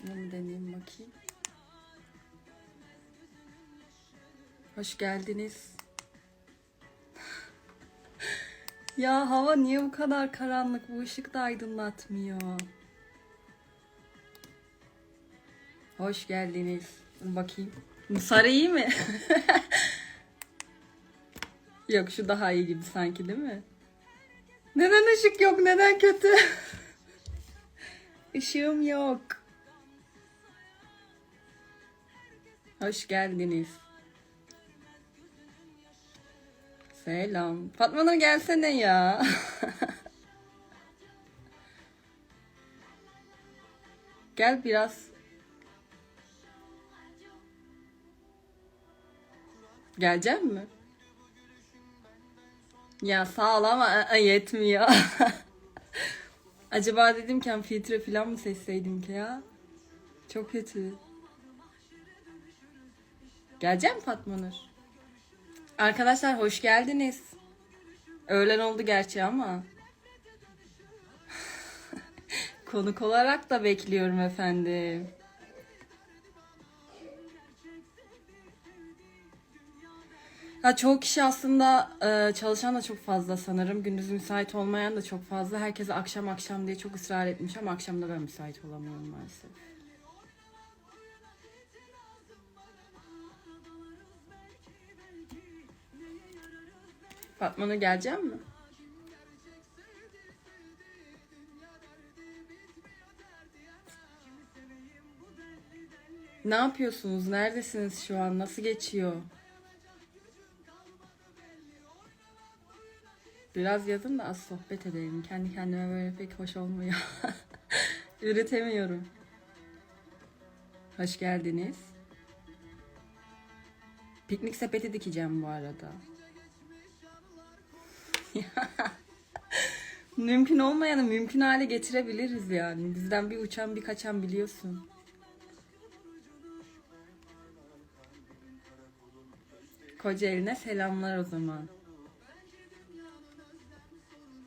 Şunu mu deneyeyim bakayım. Hoş geldiniz. ya hava niye bu kadar karanlık? Bu ışık da aydınlatmıyor. Hoş geldiniz. Bakayım. Bu sarı iyi mi? yok şu daha iyi gibi sanki değil mi? Neden ışık yok? Neden kötü? Işığım yok. Hoş geldiniz. Selam. Fatma Nur gelsene ya. Gel biraz. Gelecek mi? Ya sağ ol ama yetmiyor. Acaba dedim ki hani filtre falan mı seçseydim ki ya? Çok kötü. Gelecek mi Fatma Nur? Arkadaşlar hoş geldiniz. Öğlen oldu gerçi ama. Konuk olarak da bekliyorum efendim. Ya çoğu kişi aslında e, çalışan da çok fazla sanırım. Gündüz müsait olmayan da çok fazla. Herkese akşam akşam diye çok ısrar etmiş ama akşamda ben müsait olamıyorum maalesef. Fatma Nur gelecek mi? Ne yapıyorsunuz? Neredesiniz şu an? Nasıl geçiyor? Biraz yazın da az sohbet edelim. Kendi kendime böyle pek hoş olmuyor. Üretemiyorum. Hoş geldiniz. Piknik sepeti dikeceğim bu arada. mümkün olmayanı mümkün hale getirebiliriz yani. Bizden bir uçan bir kaçan biliyorsun. Kocaeli'ne selamlar o zaman.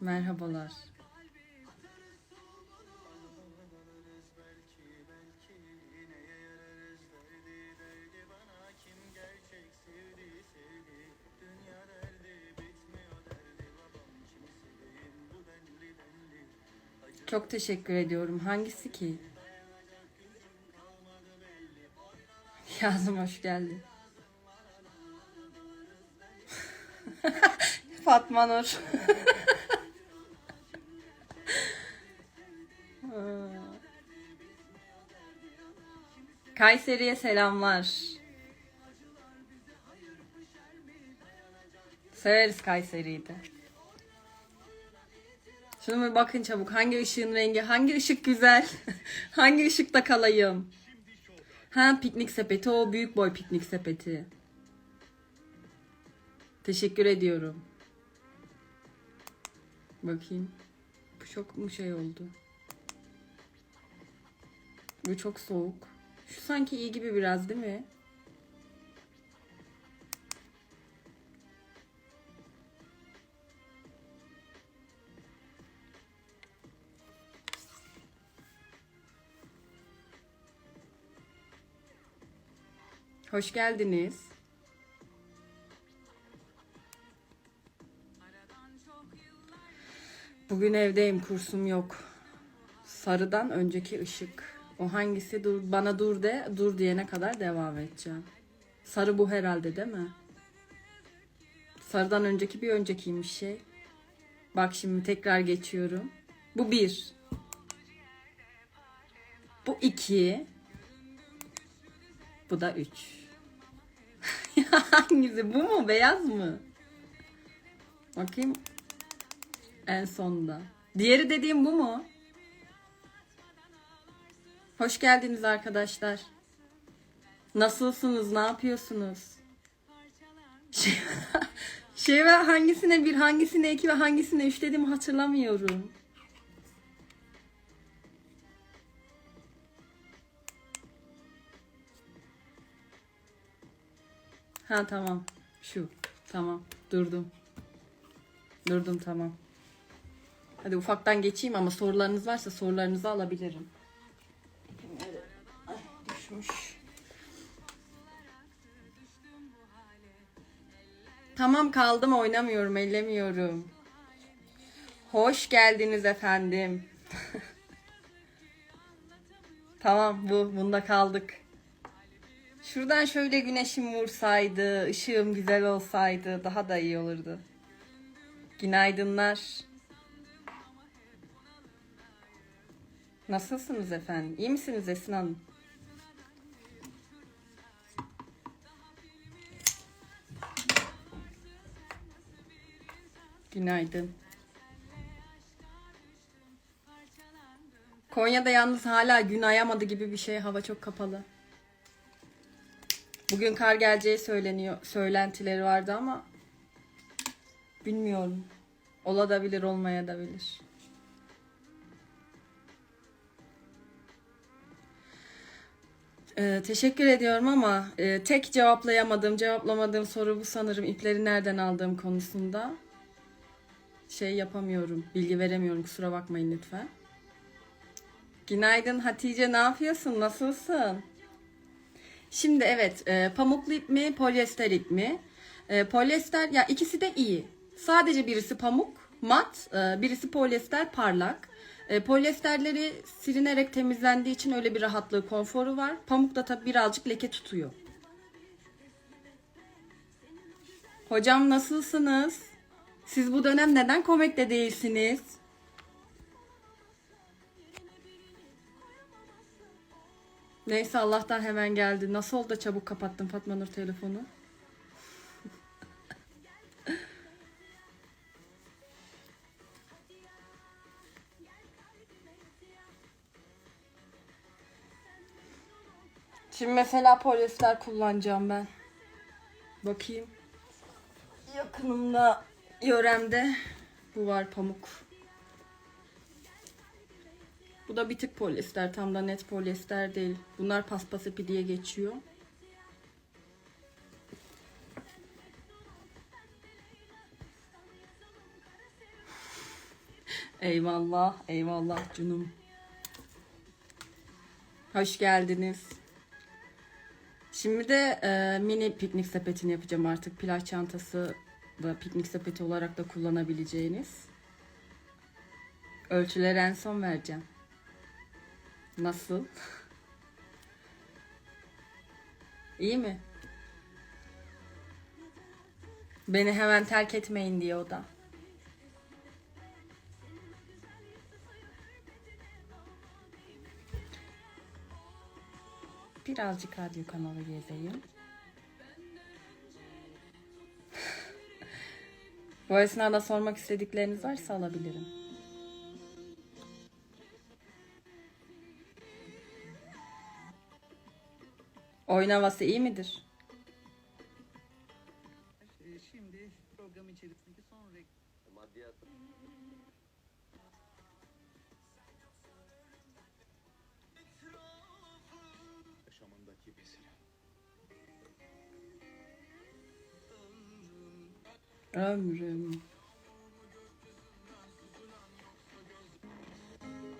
Merhabalar. Çok teşekkür ediyorum. Hangisi ki? Yazım hoş geldin. Fatma Nur. Kayseri'ye selamlar. Severiz Kayseri'yi de. Şuna bir bakın çabuk. Hangi ışığın rengi? Hangi ışık güzel? hangi ışıkta kalayım? Ha piknik sepeti. O büyük boy piknik sepeti. Teşekkür ediyorum. Bakayım. Bu çok mu şey oldu? Bu çok soğuk. Şu sanki iyi gibi biraz değil mi? Hoş geldiniz. Bugün evdeyim, kursum yok. Sarıdan önceki ışık. O hangisi dur bana dur de dur diyene kadar devam edeceğim. Sarı bu herhalde değil mi? Sarıdan önceki bir öncekiymiş şey. Bak şimdi tekrar geçiyorum. Bu bir. Bu iki. Bu da üç. Hangisi bu mu beyaz mı? Bakayım. En sonda. Diğeri dediğim bu mu? Hoş geldiniz arkadaşlar. Nasılsınız? Ne yapıyorsunuz? Şey, şey ve hangisine bir, hangisine iki ve hangisine üç dediğimi hatırlamıyorum. Ha tamam. Şu. Tamam. Durdum. Durdum tamam. Hadi ufaktan geçeyim ama sorularınız varsa sorularınızı alabilirim. boşmuş. Tamam kaldım oynamıyorum, ellemiyorum. Hoş geldiniz efendim. tamam bu, bunda kaldık. Şuradan şöyle güneşim vursaydı, ışığım güzel olsaydı daha da iyi olurdu. Günaydınlar. Nasılsınız efendim? İyi misiniz Esin Hanım? Günaydın. Konya'da yalnız hala gün ayamadı gibi bir şey. Hava çok kapalı. Bugün kar geleceği söyleniyor. Söylentileri vardı ama bilmiyorum. Olabilir, olmaya da bilir. Ee, teşekkür ediyorum ama e, tek cevaplayamadığım, cevaplamadığım soru bu sanırım ipleri nereden aldığım konusunda. Şey yapamıyorum, bilgi veremiyorum kusura bakmayın lütfen. Günaydın Hatice ne yapıyorsun? Nasılsın? Şimdi evet e, pamuklu ip mi polyester ip mi? E, polyester ya ikisi de iyi. Sadece birisi pamuk mat e, birisi polyester parlak. E, polyesterleri silinerek temizlendiği için öyle bir rahatlığı konforu var. Pamuk da tabi birazcık leke tutuyor. Hocam nasılsınız? Siz bu dönem neden komekte değilsiniz? Neyse Allah'tan hemen geldi. Nasıl oldu da çabuk kapattın Fatma Nur telefonu? Şimdi mesela polyester kullanacağım ben. Bakayım. Yakınımda yöremde bu var pamuk. Bu da bir tık polyester. Tam da net polyester değil. Bunlar paspas ipi diye geçiyor. Eyvallah, eyvallah canım. Hoş geldiniz. Şimdi de e, mini piknik sepetini yapacağım artık. Plaj çantası da piknik sepeti olarak da kullanabileceğiniz. Ölçüleri en son vereceğim. Nasıl? İyi mi? Beni hemen terk etmeyin diye o da. Birazcık radyo kanalı gezeyim. Bu esnada sormak istedikleriniz varsa alabilirim. Oyun havası iyi midir? Şimdi program içerisindeki son reklam Maddiyat. yaşamındaki mesele. Ömrüm.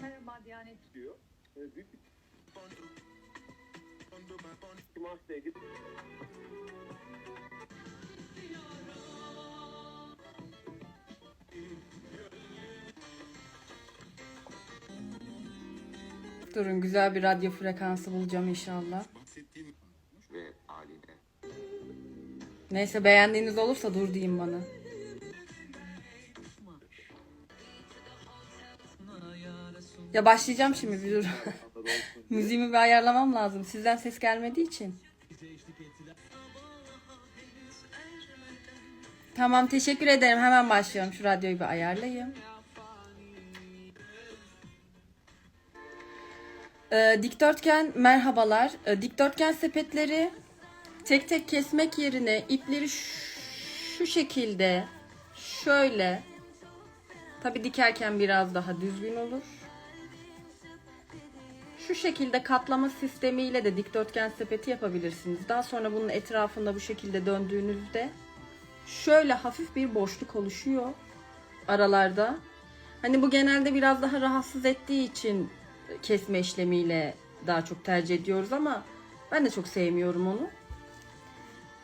Merhaba Diyanet diyor. Büyük bir Mars'ta gidip Durun güzel bir radyo frekansı bulacağım inşallah. ve haline Neyse beğendiğiniz olursa dur diyeyim bana. Ya başlayacağım şimdi bir dur. Müziğimi bir ayarlamam lazım. Sizden ses gelmediği için. Tamam teşekkür ederim. Hemen başlıyorum. Şu radyoyu bir ayarlayayım. Ee, dikdörtgen merhabalar. Ee, dikdörtgen sepetleri tek tek kesmek yerine ipleri şu, şekilde şöyle tabi dikerken biraz daha düzgün olur. Şu şekilde katlama sistemiyle de dikdörtgen sepeti yapabilirsiniz. Daha sonra bunun etrafında bu şekilde döndüğünüzde şöyle hafif bir boşluk oluşuyor aralarda. Hani bu genelde biraz daha rahatsız ettiği için kesme işlemiyle daha çok tercih ediyoruz ama Ben de çok sevmiyorum onu.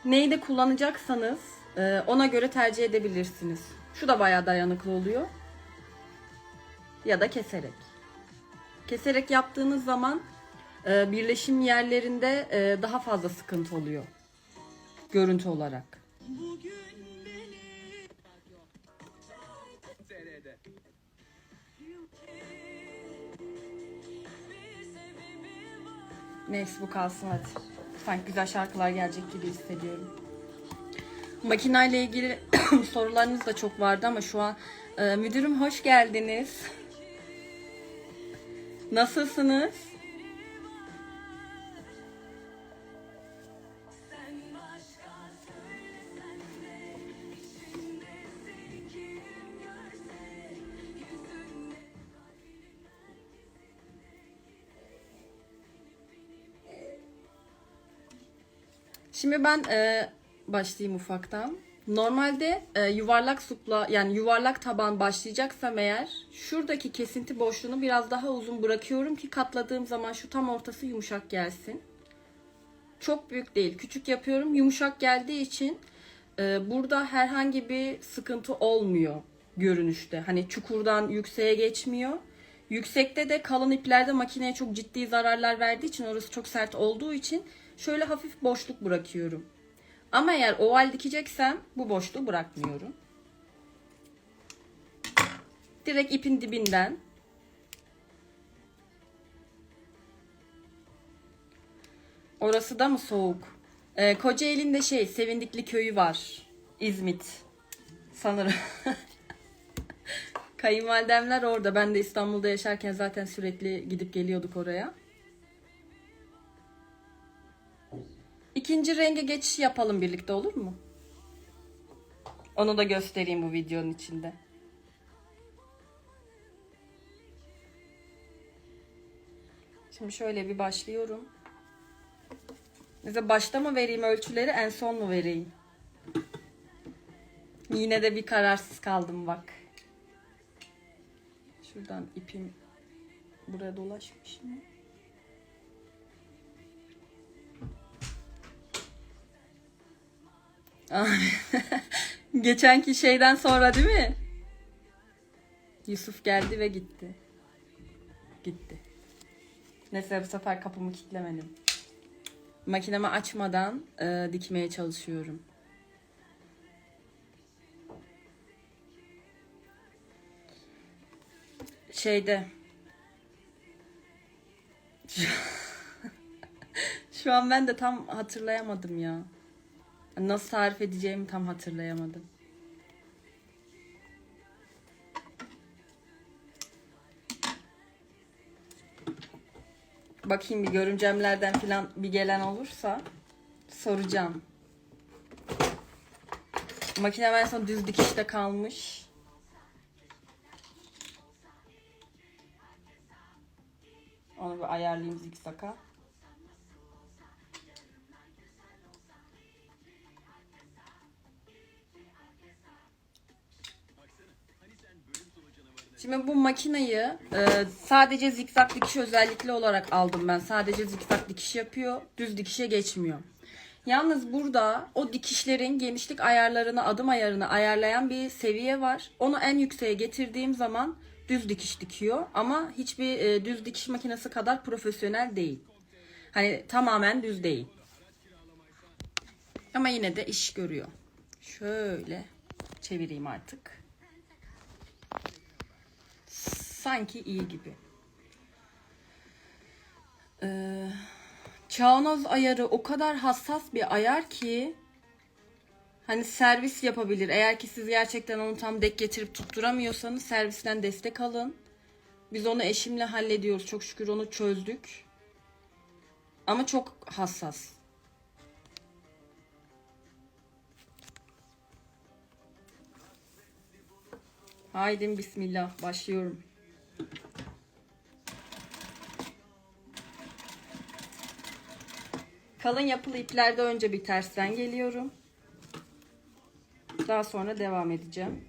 Neyi de kullanacaksanız e, ona göre tercih edebilirsiniz. Şu da bayağı dayanıklı oluyor. Ya da keserek. Keserek yaptığınız zaman e, birleşim yerlerinde e, daha fazla sıkıntı oluyor. Görüntü olarak. Neyse bu kalsın hadi. Sanki güzel şarkılar gelecek gibi hissediyorum. Makinayla ilgili sorularınız da çok vardı ama şu an e, müdürüm hoş geldiniz. Nasılsınız? Şimdi ben e, başlayayım ufaktan. Normalde e, yuvarlak supla yani yuvarlak taban başlayacaksam eğer şuradaki kesinti boşluğunu biraz daha uzun bırakıyorum ki katladığım zaman şu tam ortası yumuşak gelsin. Çok büyük değil, küçük yapıyorum. Yumuşak geldiği için e, burada herhangi bir sıkıntı olmuyor görünüşte. Hani çukurdan yükseğe geçmiyor. Yüksekte de kalın iplerde makineye çok ciddi zararlar verdiği için orası çok sert olduğu için şöyle hafif boşluk bırakıyorum. Ama eğer oval dikeceksem bu boşluğu bırakmıyorum. Direkt ipin dibinden Orası da mı soğuk? Ee, Kocaeli'nde şey Sevindikli köyü var. İzmit. Sanırım. Kayınvalidemler orada. Ben de İstanbul'da yaşarken zaten sürekli gidip geliyorduk oraya. İkinci renge geçiş yapalım birlikte olur mu? Onu da göstereyim bu videonun içinde. Şimdi şöyle bir başlıyorum. Mesela başta mı vereyim ölçüleri en son mu vereyim? Yine de bir kararsız kaldım bak. Şuradan ipim buraya dolaşmış mı? Geçenki şeyden sonra değil mi? Yusuf geldi ve gitti. Gitti. Neyse bu sefer kapımı kilitlemedim. Makinemi açmadan e, dikmeye çalışıyorum. Şeyde Şu an ben de tam hatırlayamadım ya. Nasıl tarif edeceğimi tam hatırlayamadım. Bakayım bir görümcemlerden falan bir gelen olursa soracağım. Makine en son düz dikişte kalmış. Onu bir ayarlayayım zikzaka. Şimdi bu makinayı e, sadece zikzak dikiş özellikli olarak aldım ben. Sadece zikzak dikiş yapıyor. Düz dikişe geçmiyor. Yalnız burada o dikişlerin genişlik ayarlarını, adım ayarını ayarlayan bir seviye var. Onu en yükseğe getirdiğim zaman düz dikiş dikiyor. Ama hiçbir e, düz dikiş makinesi kadar profesyonel değil. Hani tamamen düz değil. Ama yine de iş görüyor. Şöyle çevireyim artık. Sanki iyi gibi. Ee, Çağnoz ayarı o kadar hassas bir ayar ki hani servis yapabilir. Eğer ki siz gerçekten onu tam dek getirip tutturamıyorsanız servisten destek alın. Biz onu eşimle hallediyoruz. Çok şükür onu çözdük. Ama çok hassas. Haydi bismillah başlıyorum. Kalın yapılı iplerde önce bir tersten geliyorum. Daha sonra devam edeceğim.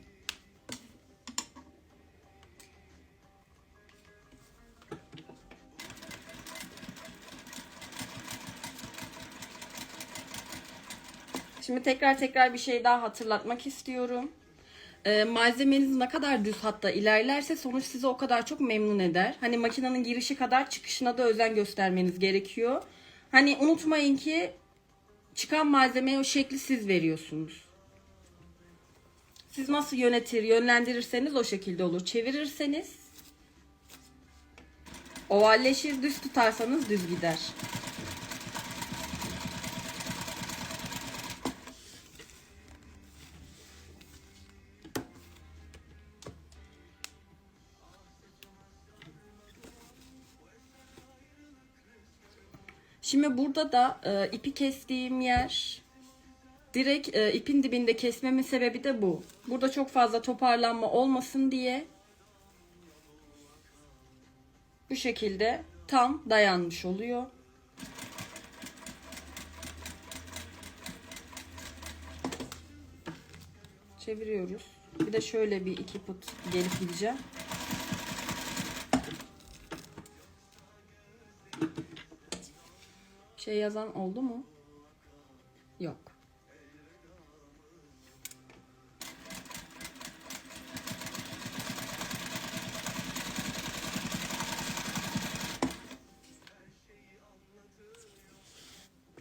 Şimdi tekrar tekrar bir şey daha hatırlatmak istiyorum. Ee, malzemeniz ne kadar düz hatta ilerlerse sonuç sizi o kadar çok memnun eder. Hani makinenin girişi kadar çıkışına da özen göstermeniz gerekiyor. Hani unutmayın ki çıkan malzemeye o şekli siz veriyorsunuz. Siz nasıl yönetir, yönlendirirseniz o şekilde olur. Çevirirseniz ovalleşir, düz tutarsanız düz gider. Şimdi burada da e, ipi kestiğim yer direkt e, ipin dibinde kesmemin sebebi de bu. Burada çok fazla toparlanma olmasın diye bu şekilde tam dayanmış oluyor. Çeviriyoruz. Bir de şöyle bir iki put gelip gideceğim. Şey yazan oldu mu? Yok.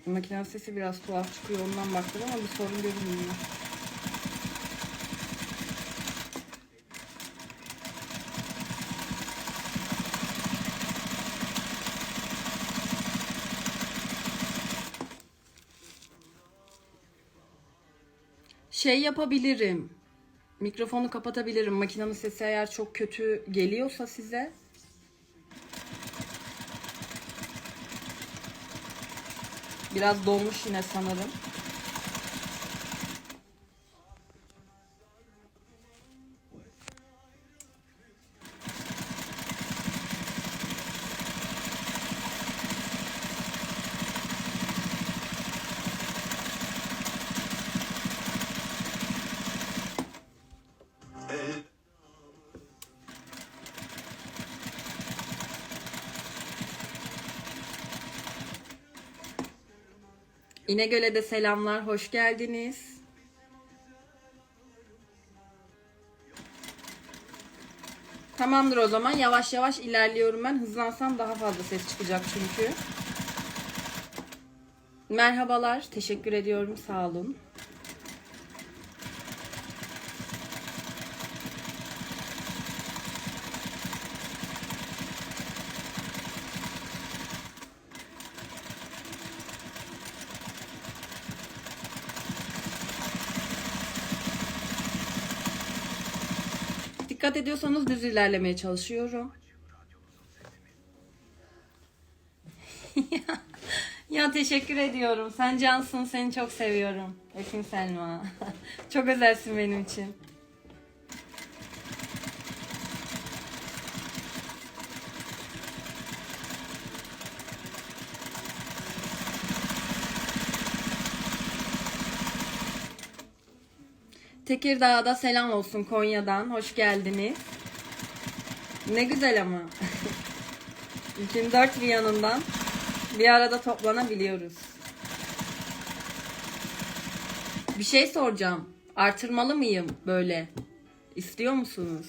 Makinenin sesi biraz tuhaf çıkıyor ondan baktım ama bir sorun görünmüyor. Şey yapabilirim. Mikrofonu kapatabilirim. Makinenin sesi eğer çok kötü geliyorsa size. Biraz dolmuş yine sanırım. İnegöl'e de selamlar, hoş geldiniz. Tamamdır o zaman. Yavaş yavaş ilerliyorum ben. Hızlansam daha fazla ses çıkacak çünkü. Merhabalar. Teşekkür ediyorum. Sağ olun. Dikkat ediyorsanız düz ilerlemeye çalışıyorum. ya, teşekkür ediyorum. Sen cansın. Seni çok seviyorum. Öpeyim Selma. çok özelsin benim için. Tekirdağ'da selam olsun Konya'dan. Hoş geldiniz. Ne güzel ama. Ülkenin dört bir yanından bir arada toplanabiliyoruz. Bir şey soracağım. Artırmalı mıyım böyle? İstiyor musunuz?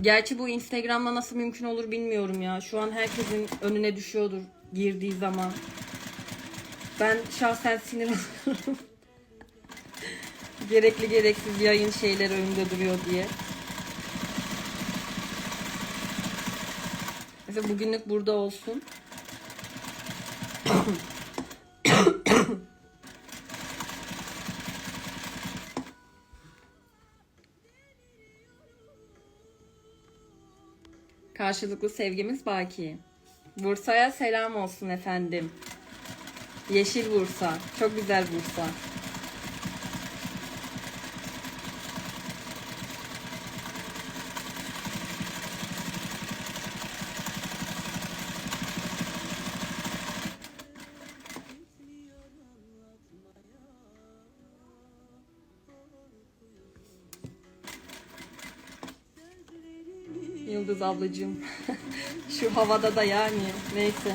Gerçi bu Instagram'da nasıl mümkün olur bilmiyorum ya. Şu an herkesin önüne düşüyordur girdiği zaman. Ben şahsen sinir oluyorum. Gerekli gereksiz yayın şeyler önünde duruyor diye. Mesela bugünlük burada olsun. Karşılıklı sevgimiz baki. Bursa'ya selam olsun efendim. Yeşil Bursa. Çok güzel Bursa. Yıldız ablacığım. Şu havada da yani. Neyse.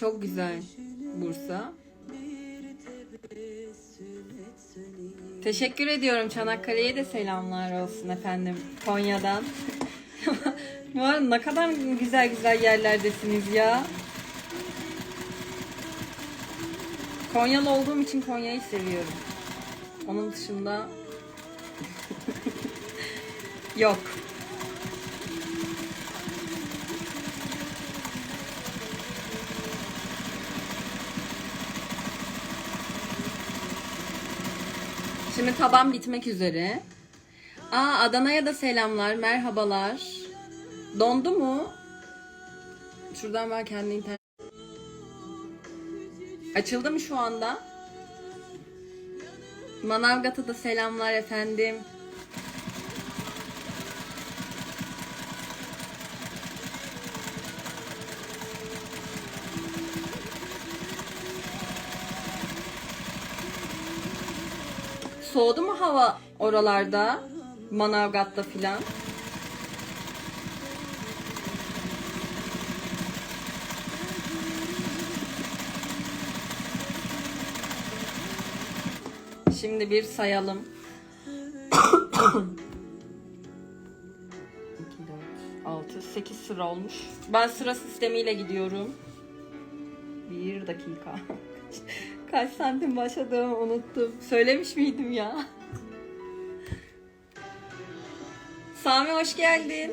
Çok güzel Bursa. Teşekkür ediyorum Çanakkale'ye de selamlar olsun efendim Konya'dan. Bu arada ne kadar güzel güzel yerlerdesiniz ya. Konyalı olduğum için Konya'yı seviyorum. Onun dışında yok. Şimdi taban bitmek üzere. Aa Adana'ya da selamlar, merhabalar. Dondu mu? Şuradan ben kendi internet... Açıldı mı şu anda? Manavgat'a da selamlar efendim. Soğudu mu hava oralarda? Manavgat'ta filan. Şimdi bir sayalım. 2, 4, 6, 8 sıra olmuş. Ben sıra sistemiyle gidiyorum. Bir dakika. Kaç santim başladığımı unuttum. Söylemiş miydim ya? Sami hoş geldin.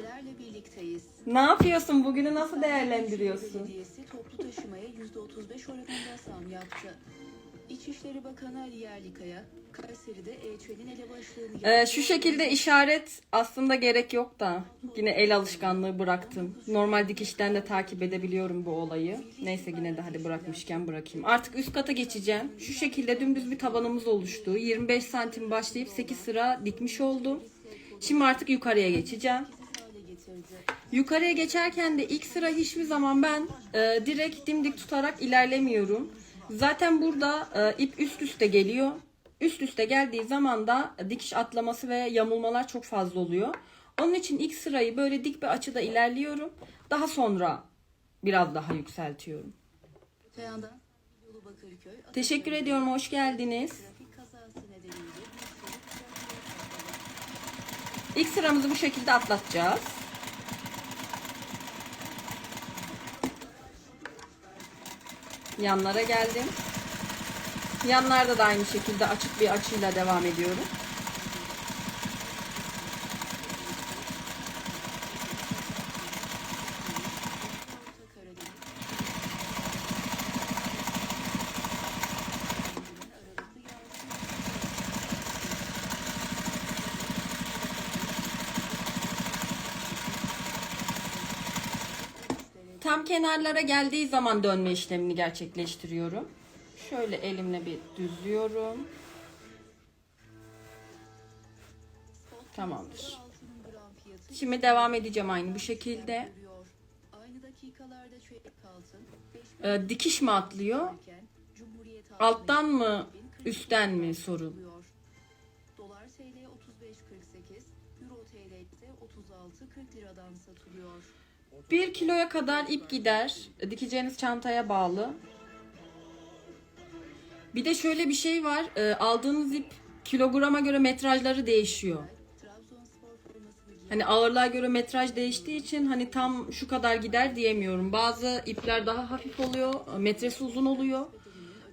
Ne yapıyorsun? Bugünü nasıl değerlendiriyorsun? Toplu taşımaya %35 oranında zam yaptı. İçişleri Bakanı Ali Yerlikaya, Kayseri'de E-Çel'in elebaşlığını Ee, şu şekilde işaret aslında gerek yok da yine el alışkanlığı bıraktım. Normal dikişten de takip edebiliyorum bu olayı. Neyse yine de hadi bırakmışken bırakayım. Artık üst kata geçeceğim. Şu şekilde dümdüz bir tabanımız oluştu. 25 santim başlayıp 8 sıra dikmiş oldum. Şimdi artık yukarıya geçeceğim. Yukarıya geçerken de ilk sıra hiçbir zaman ben e, direkt dimdik tutarak ilerlemiyorum. Zaten burada e, ip üst üste geliyor. Üst üste geldiği zaman da dikiş atlaması ve yamulmalar çok fazla oluyor. Onun için ilk sırayı böyle dik bir açıda ilerliyorum. Daha sonra biraz daha yükseltiyorum. Bakırköy, Teşekkür ediyorum, hoş geldiniz. İlk sıramızı bu şekilde atlatacağız. Yanlara geldim. Yanlarda da aynı şekilde açık bir açıyla devam ediyorum. Kenarlara geldiği zaman dönme işlemini gerçekleştiriyorum. Şöyle elimle bir düzlüyorum. Tamamdır. Şimdi devam edeceğim aynı bu şekilde. duruyor. Aynı dakikalarda çeyrek altın 5 Ee, dikiş mi atlıyor? Alttan mı, 40 üstten mi sorun? Dolar TL 35.48, Euro TL ise 36.40 liradan satılıyor. 1 kiloya kadar ip gider. Dikeceğiniz çantaya bağlı. Bir de şöyle bir şey var. e, Aldığınız ip kilograma göre metrajları değişiyor. Hani ağırlığa göre metraj değiştiği için hani tam şu kadar gider diyemiyorum. Bazı ipler daha hafif oluyor, metresi uzun oluyor.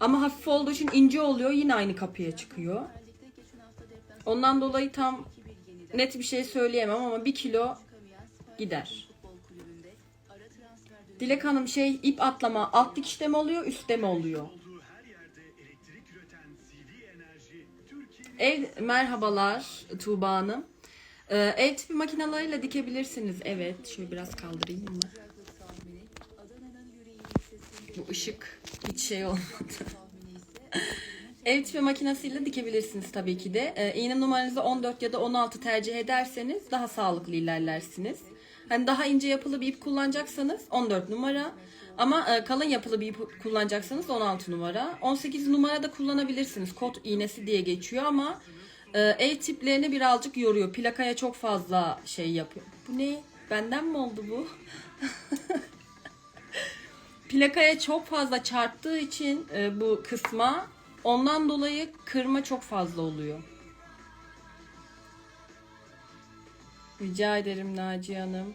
Ama hafif olduğu için ince oluyor, yine aynı kapıya çıkıyor. Ondan dolayı tam 2-1 yenilen net bir şey söyleyemem ama bir kilo gider. Dilek Hanım şey ip atlama alt dikişte mi oluyor, üstte mi oluyor? Ev merhabalar Tuğba Hanım. Ee, ev tipi makinalarıyla dikebilirsiniz. Evet. Şöyle biraz kaldırayım mı? Bu ışık hiç şey olmadı. Ev tipi makinesiyle dikebilirsiniz tabii ki de. Ee, iğne numaranızı 14 ya da 16 tercih ederseniz daha sağlıklı ilerlersiniz. Hani daha ince yapılı bir ip kullanacaksanız 14 numara. Ama e, kalın yapılı bir ip kullanacaksanız 16 numara. 18 numara da kullanabilirsiniz. Kot iğnesi diye geçiyor ama e, ev tiplerini birazcık yoruyor. Plakaya çok fazla şey yapıyor. Bu ne? Benden mi oldu bu? plakaya çok fazla çarptığı için e, bu kısma ondan dolayı kırma çok fazla oluyor. Rica ederim Naciye Hanım.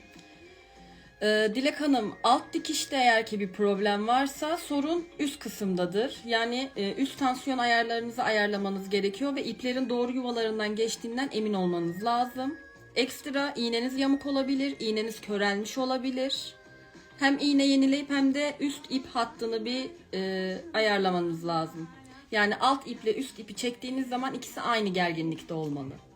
Ee, Dilek Hanım alt dikişte eğer ki bir problem varsa sorun üst kısımdadır. Yani e, üst tansiyon ayarlarınızı ayarlamanız gerekiyor ve iplerin doğru yuvalarından geçtiğinden emin olmanız lazım. Ekstra iğneniz yamuk olabilir, iğneniz körelmiş olabilir. Hem iğne yenileyip hem de üst ip hattını bir e, ayarlamanız lazım. Yani alt iple üst ipi çektiğiniz zaman ikisi aynı gerginlikte olmalı.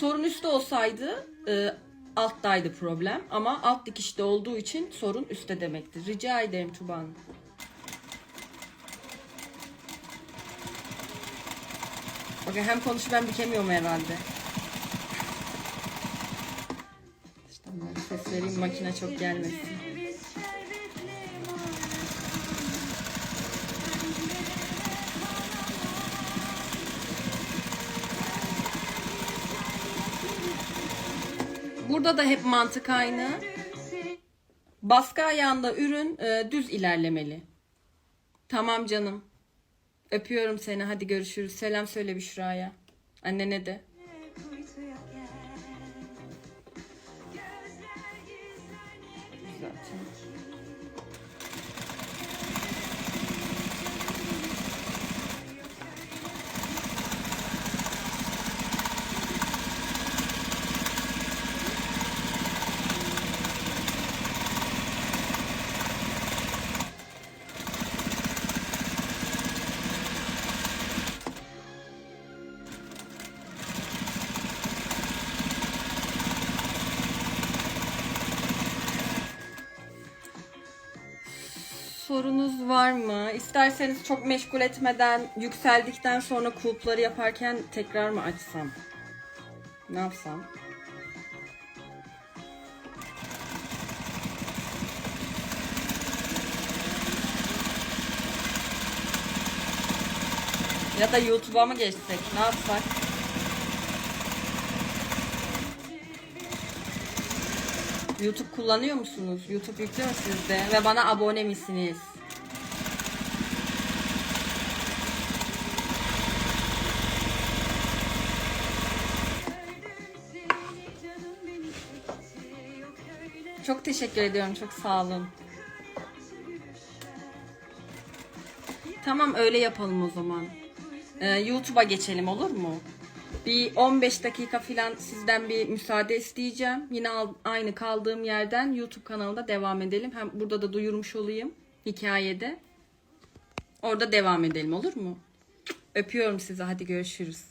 Sorun üstte olsaydı e, alttaydı problem ama alt dikişte olduğu için sorun üstte demektir. Rica ederim Tuba Hanım. Bakın hem konuşup hem bükemiyorum herhalde. İşte ben ses vereyim makine çok gelmesin. Burada da hep mantık aynı. Baskı ayağında ürün e, düz ilerlemeli. Tamam canım. Öpüyorum seni. Hadi görüşürüz. Selam söyle Büşra'ya. Annene de. Zaten. Sorunuz var mı? İsterseniz çok meşgul etmeden yükseldikten sonra kulpları yaparken tekrar mı açsam? Ne yapsam? Ya da YouTube'a mı geçsek? Ne yapsak? YouTube kullanıyor musunuz? YouTube yüklüyor mu sizde? Ve bana abone misiniz? Çok teşekkür ediyorum. Çok sağ olun. Tamam öyle yapalım o zaman. Ee, YouTube'a geçelim olur mu? Bir 15 dakika falan sizden bir müsaade isteyeceğim. Yine aynı kaldığım yerden YouTube kanalında devam edelim. Hem burada da duyurmuş olayım hikayede. Orada devam edelim olur mu? Öpüyorum sizi. Hadi görüşürüz.